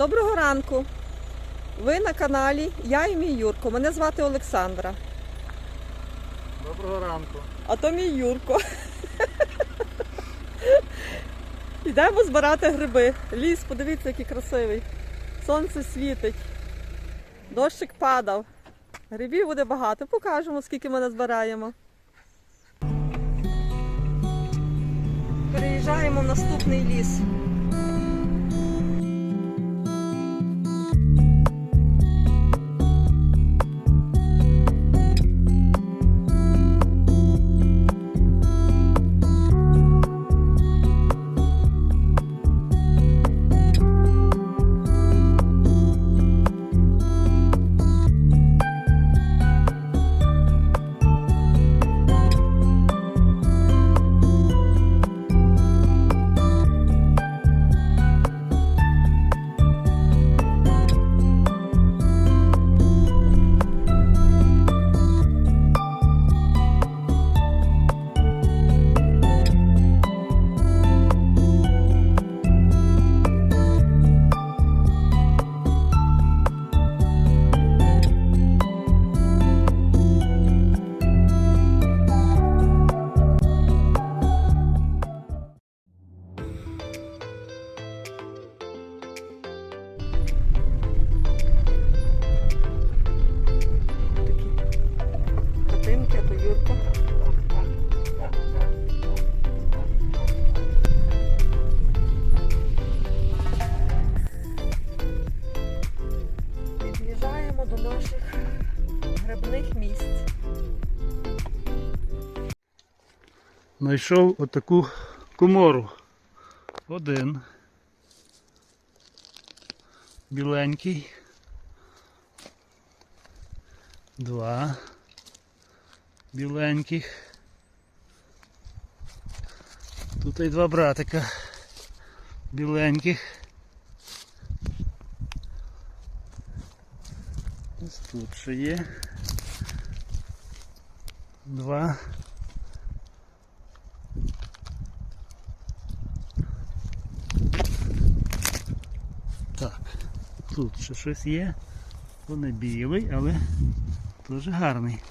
Доброго ранку! Ви на каналі Я і мій Юрко. Мене звати Олександра. Доброго ранку. А то мій Юрко. Йдемо збирати гриби. Ліс, подивіться, який красивий. Сонце світить. Дощик падав. Грибів буде багато. Покажемо, скільки ми назбираємо. Переїжджаємо в наступний ліс. Знайшов отаку комору. Один. Біленький. Два. Біленьких. Тут і два братика. Біленьких. Ось тут ще є. Два. Тут ще щось є. То не білий, але теж гарний.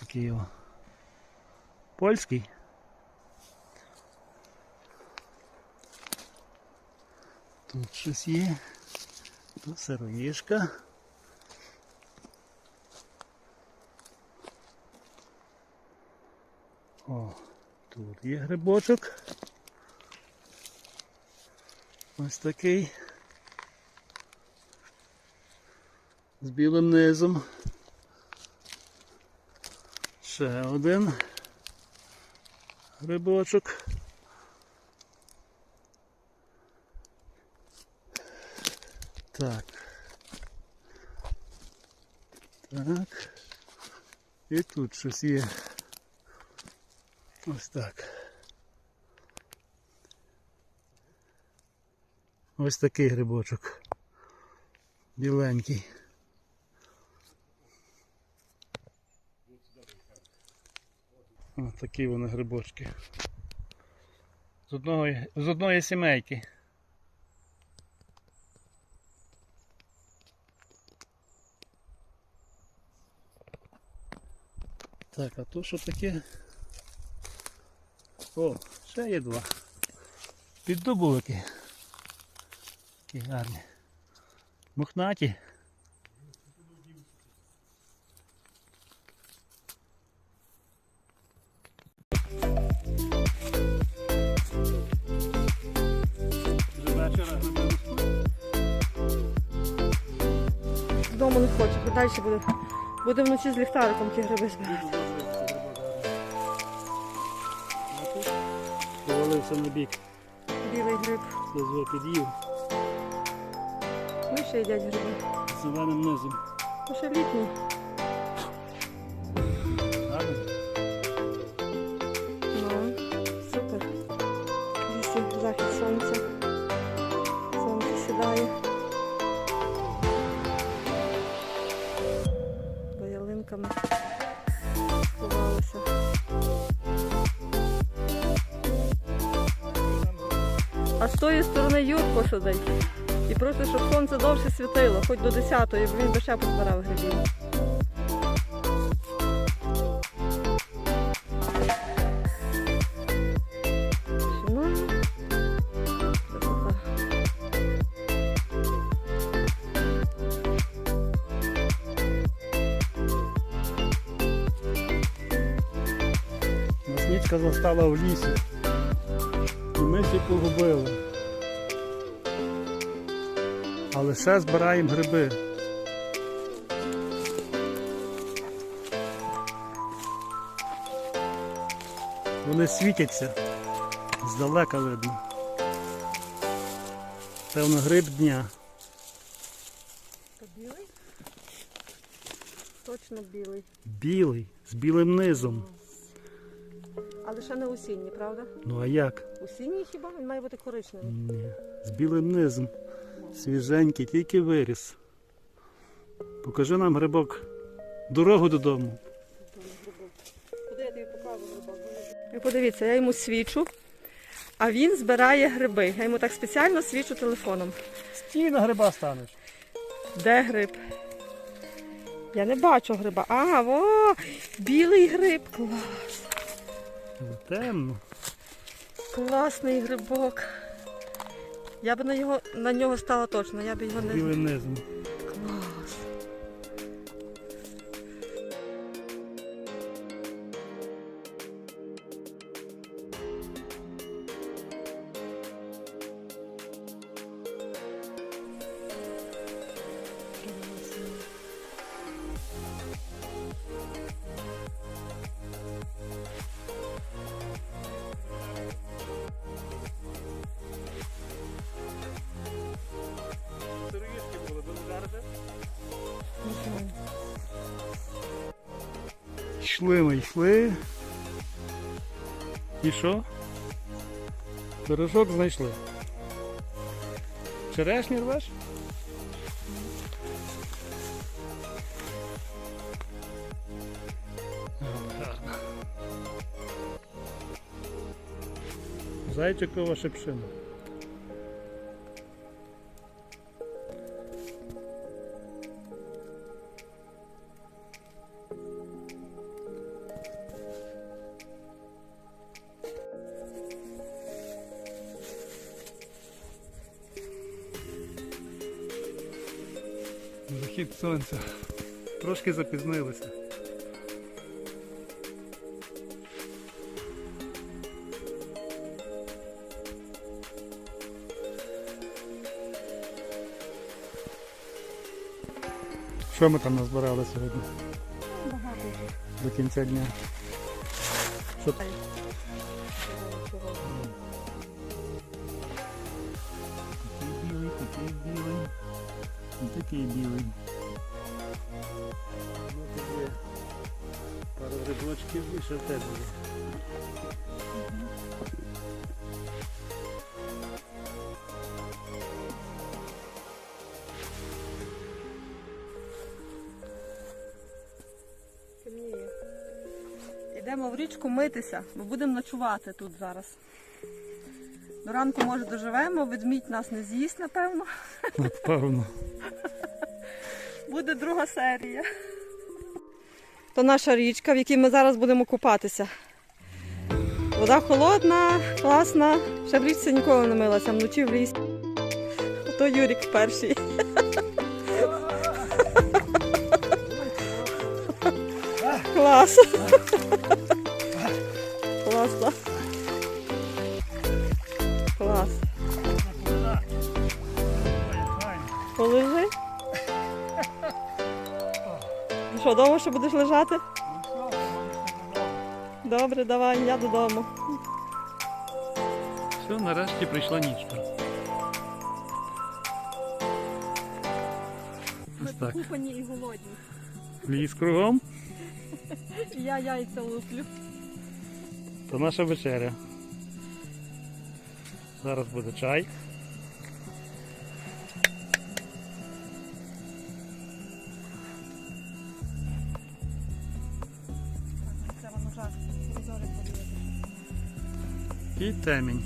Такий о. Польський. Тут щось є. Тут сироїшка. О, тут є грибочок. Ось такий. З білим низом. Ще один грибочок. Так. Так. І тут щось є. Ось так. Ось такий грибочок. Біленький. Ось такі вони грибочки. З одного, з одної сімейки. Так, а то що таке? О, ще є два. Піддубулики. Такі гарні. Мохнаті. Дому не хочу, далі буде. Буде вночі з ліхтариком ті гриби збирати. Повалився на бік, Білий гриб. слизу під'їв ще їдять гриби. з зеленим низом. Ну ще літній. Гарно? Ну, супер. Лісі захід сонця. Сонце сідає. За ялинками сховалося. А з тої сторони Юрко сидить. І просить, щоб сонце довше світило, хоч до 10-ї, бо він би ще позбирав грибів. Наснічка застала в лісі. І ми всі погубили. Але ще збираємо гриби. Вони світяться. Здалека видно. Певно, гриб дня. То білий? Точно білий. Білий, з білим низом. Але ще не осінній, правда? Ну а як? Осінній хіба? Він має бути коричневий. Ні. З білим низом. Свіженький, тільки виріс. Покажи нам грибок. Дорогу додому. Куди я тобі покажу грибок? Ви подивіться, я йому свічу, а він збирає гриби. Я йому так спеціально свічу телефоном. Стій на гриба станеш. Де гриб? Я не бачу гриба. А, во! Білий гриб. Клас. Темно. Класний грибок. Я б на, його, на нього стала точно, я б його не. білим низом. Йшли ми, йшли. І що? Пирожок знайшли. Черешні рвеш? Зайчикова шипшина. Захід сонця. Трошки запізнилися. Що ми там назбирали сьогодні Багато до кінця дня? Що Такий білий, такий білий, ще в тебе є. Темніє. Йдемо в річку митися, бо будемо ночувати тут зараз. До ранку, може, доживемо, ведмідь нас не з'їсть, напевно. Напевно. Буде друга серія. То наша річка, в якій ми зараз будемо купатися. Вода холодна, класна. Ще в річці ніколи не милася, вночі в лісі. Ото Юрік перший. Клас. Що, вдома ще будеш лежати? Добре, давай, я додому. Все, нарешті прийшла нічка. Ось так. Купані і голодні. Ліс кругом, Я яйця луплю. то наша вечеря. Зараз буде чай. і темінь.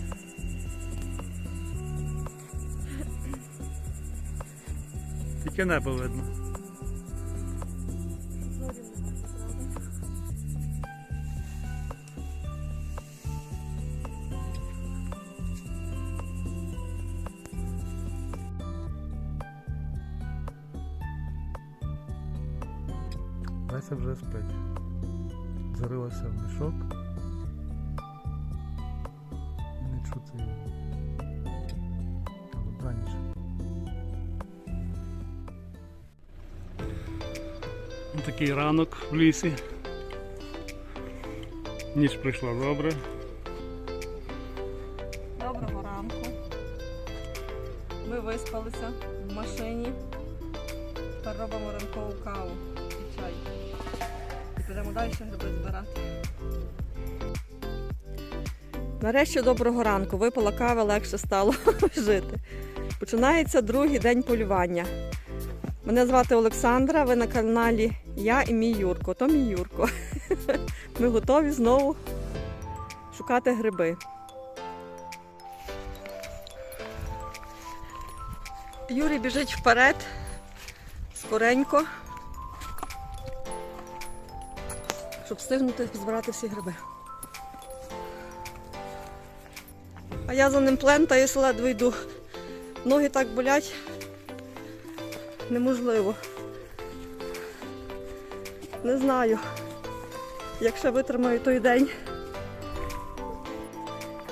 Тільки небо видно. Такий ранок в лісі. Ніч прийшла добре. Доброго ранку. Ми виспалися в машині. Тепер робимо ранкову каву і чай. І підемо далі гриби збирати. Нарешті доброго ранку. Випила кави, легше стало жити. Починається другий день полювання. Мене звати Олександра, ви на каналі Я і мій Юрко. То мій Юрко. Ми готові знову шукати гриби. Юрій біжить вперед, скоренько, щоб встигнути збирати всі гриби. А я за ним плентаюсь, ледве йду. Ноги так болять. Неможливо. Не знаю, як ще витримаю той день.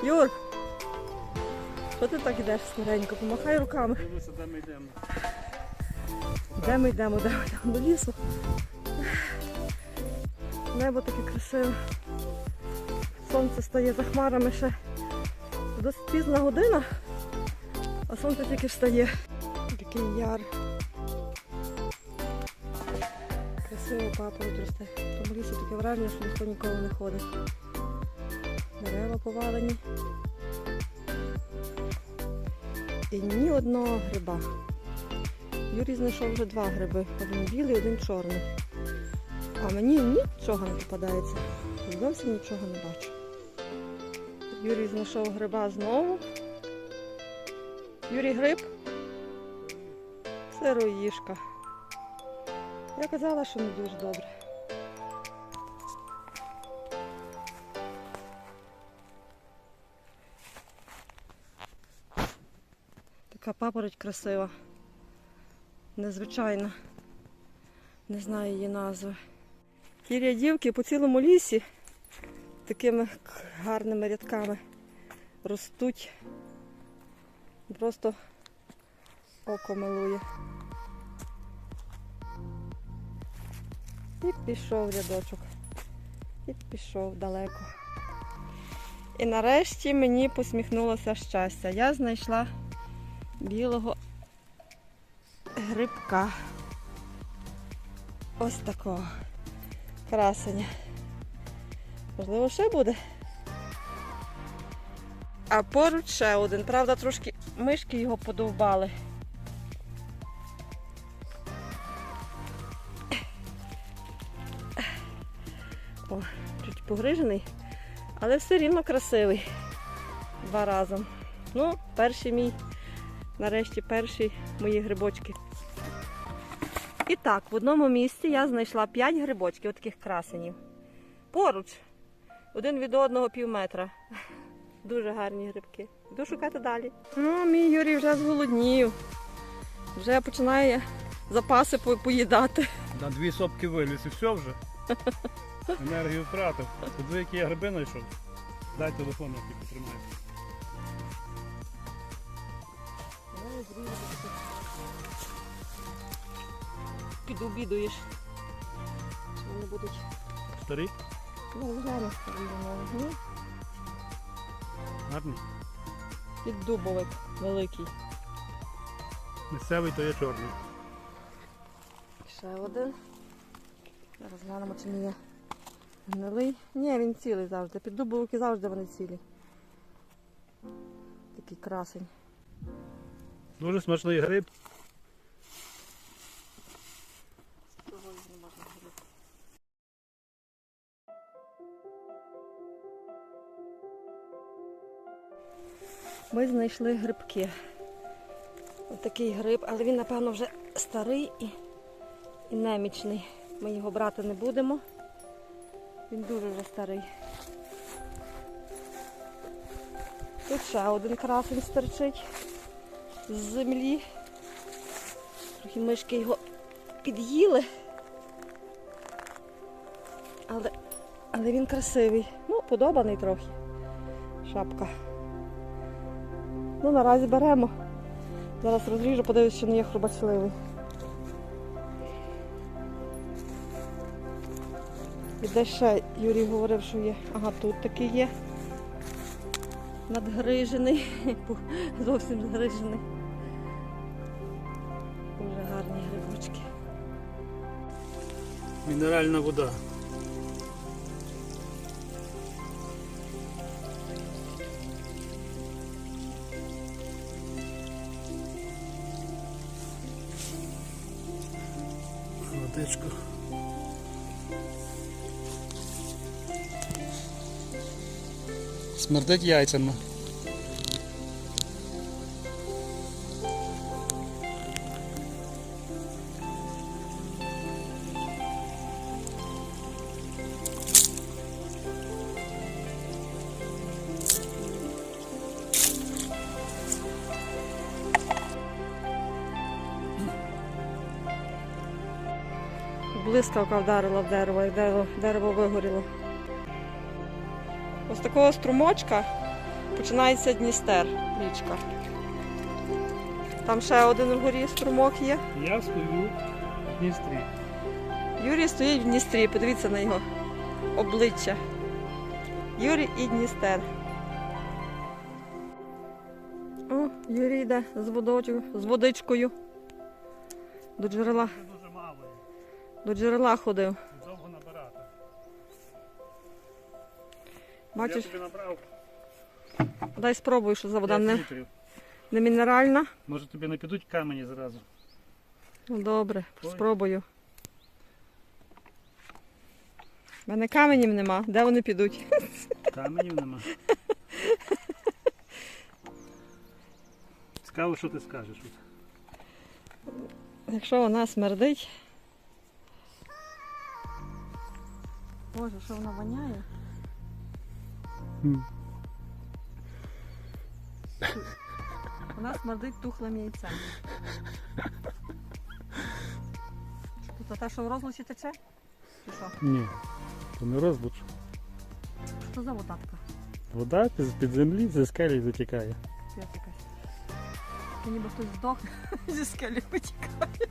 Юр, що ти так йдеш скоренько? Помахай руками. Дивися, де ми йдемо. Де ми йдемо, де ми йдемо до лісу. Небо таке красиве. Сонце стає за хмарами ще. Досить пізна година, а сонце тільки встає. Такий яр. Красиво папороть росте. В тому лісі таке враження, що ніхто ніколи не ходить. Дерева повалені. І ні одного гриба. Юрій знайшов вже два гриби. Один білий, один чорний. А мені нічого не попадається. Зовсім нічого не бачу. Юрій знайшов гриба знову. Юрій гриб. Сироїшка. Я казала, що не дуже добре. Така папороть красива. Незвичайна. Не знаю її назви. Ті рядівки по цілому лісі такими гарними рядками ростуть. Просто око милує. І пішов рядочок. І пішов далеко. І нарешті мені посміхнулося щастя. Я знайшла білого грибка. Ось такого красення. Можливо, ще буде. А поруч ще один. Правда, трошки мишки його подовбали. О, чуть погрижений, але все рівно красивий. Два разом. Ну, перший мій, нарешті перші мої грибочки. І так, в одному місці я знайшла 5 грибочків, таких красенів. Поруч. Один від одного пів метра. Дуже гарні грибки. Йду шукати далі. Ну, мій Юрій вже зголоднів. Вже починає запаси поїдати. На дві сопки виліз і все вже. Енергію втратив. Тут ви які я гриби знайшов. Дай телефон, я тобі потримаю. Підобідуєш. Чи вони будуть. Старі? Ну, зараз ну, Гарні. піддубовик великий. Місцевий то є чорний. Ще один. Зараз глянемо, чи не є гнилий. Ні, він цілий завжди. Піддубовики завжди вони цілі. Такий красень. Дуже смачний гриб. Ми знайшли грибки. Ось такий гриб, але він, напевно, вже старий і, і немічний. Ми його брати не будемо. Він дуже вже старий. Тут ще один красень стерчить з землі. Трохи мишки його під'їли. Але, але він красивий. Ну, подобаний трохи. Шапка. Ну, наразі беремо. Зараз розріжу, подивлюсь, що не є хрубачливий. Де ще Юрій говорив, що є. Ага, тут такий є. Надгрижений. Зовсім згрижений. Дуже гарні грибочки. Мінеральна вода. Водичку. Смердить яйцями. Блискавка вдарила в дерево, дерево, дерево вигоріло. Такого струмочка починається Дністер, річка. Там ще один вгорі струмок є. Я стою в Дністрі. Юрій стоїть в Дністрі, подивіться на його обличчя. Юрій і Дністер. О, Юрій йде з водою, з водичкою. До джерела, до джерела ходив. Бачиш, Я тобі набрав дай спробуй, що за вода не, літрів. не мінеральна. Може тобі не підуть камені зразу. Ну добре, Ой. спробую. У мене каменів нема. Де вони підуть? Каменів нема. Цікаво, що ти скажеш. Якщо вона смердить. Боже, що вона воняє? Вона смердить тухлим яйцем. Тут те, що в розлучі тече? Чи що? Ні, то не розбуч. Що за вода така? Вода з-під землі зі скелі якась. Це ніби хтось здох зі скелі витікає.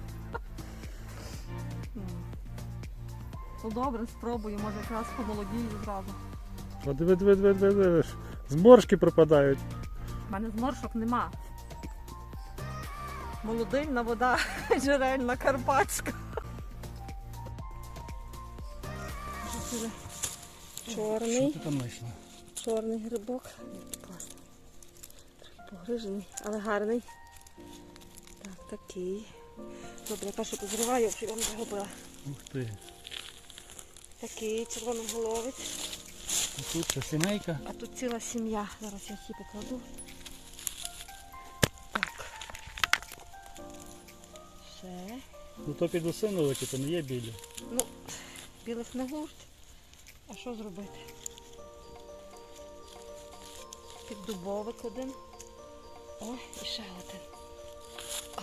Ну добре, спробую, може якраз помолодію зразу. О, диви, диви, диви, диви, диви. Зморшки пропадають. У мене зморшок нема. Молодильна вода, джерельна, карпатська. Чорний. Що ти там знайшла? Чорний грибок. Погрижений, але гарний. Так, такий. Добре, я перше позриваю, щоб я не загубила. Ух ти. Такий червоноголовець. А тут що, сімейка? А тут ціла сім'я. Зараз я всі покладу. Так. Ще. Ну то підосиновики, то не є білі. Ну, білих не гурт. А що зробити? Піддубовик один. О, і ще один. А,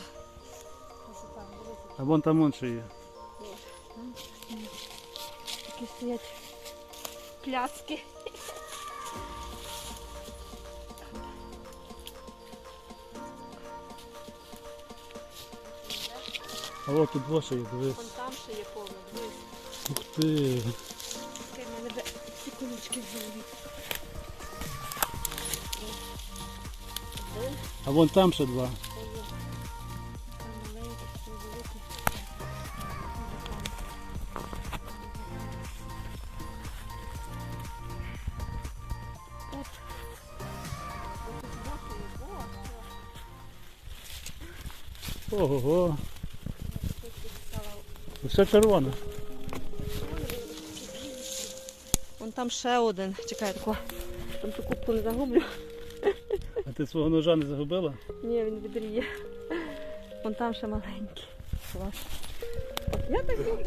красота, дивіться. А вон там он ще є. Такі стоять пляцки. А от тут два ще є, дивись. Вон там ще є повно. Дивись, Ух ти. в мене де всі колючки в голові. А вон там ще два. Ого-го. Все червоне. Вон там ще один. Чекай, тако. Там ту кубку не загублю. А ти свого ножа не загубила? Ні, він відріє. Вон там ще маленький. клас. Я так люблю.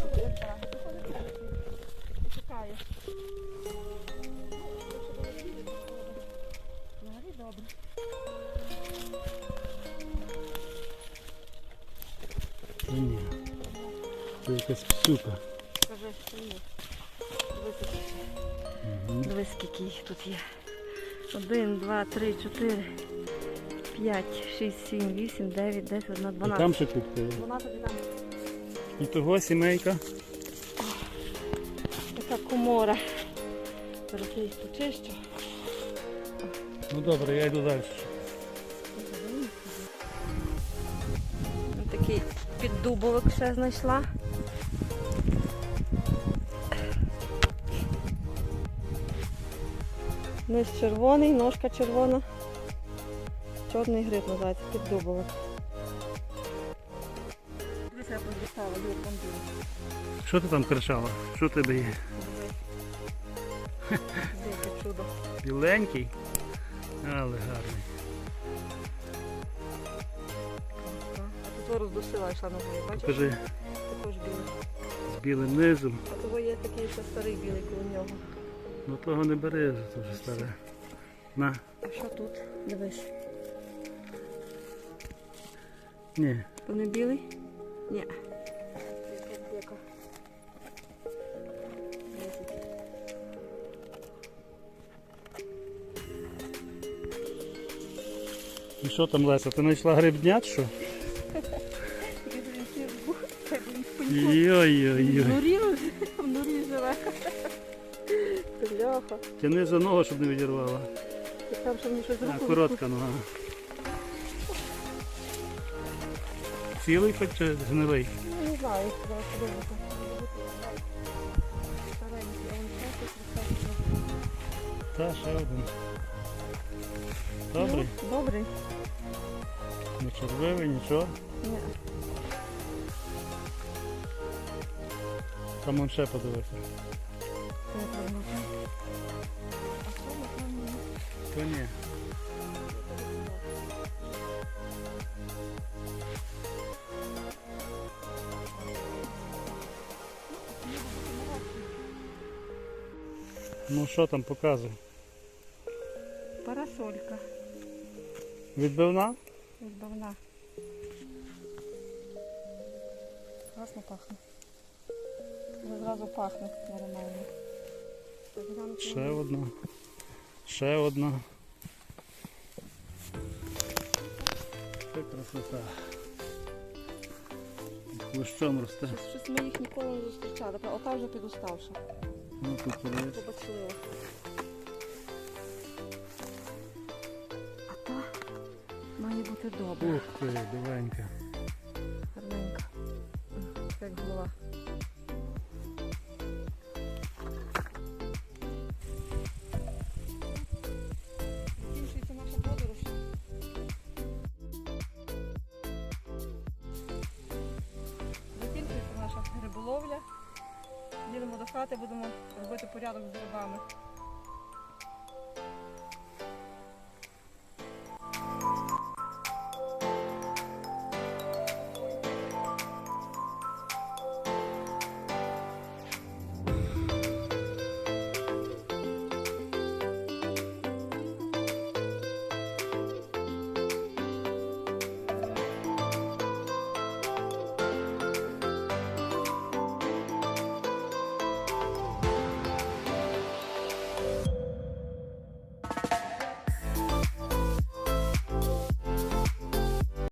Псюка. Скажи, що. Дивись. Угу. Дивись, скільки їх тут є. Один, два, три, чотири, п'ять, шість, сім, вісім, дев'ять, десять, одна, І там ще купка є. Дванадцять. І того сімейка. Така комора. Зараз я їх почищу. Ну добре, я йду далі. Такий піддубовик ще знайшла. Низ червоний, ножка червона. Чорний гриб називається вон білий. Що ти там кричала? Що тебе є? Чудо. Біленький, але гарний. А тут роздушила йшла на двоє, бачиш? Покажи Також білий. з білим низом. А того є такий ще старий білий коло нього. Ну того не бери, це вже старе. На. А що тут? Дивись. Ні. То не білий? Ні. І що там, Леся, ти знайшла грибнят, що? Йой-йой-йой. В норі, в норі живе. Бляха. Тяни за ногу, щоб не відірвала. І там мені щось А, коротка нога. Цілий хоч чи гнилий? Ну, не знаю, зараз подивимося. Старенький, а він часто красавчик. Та, ще один. Добрий, Ну, Добрий. не червивий, нічого. Ні. Там он ще подивися. То ні. Ну що там показує? Парасолька. Відбивна? Відбавна. Класно пахне. Вже зразу пахне нормально. Ще одна. Ще одна. Це красота. Під Хвощом росте. Щось, щось ми їх ніколи не зустрічали. Ота вже підуставша. Ну тут. Побачили. А та має бути добра. Ух ти, біленька. Хати, будемо робити порядок з грибами.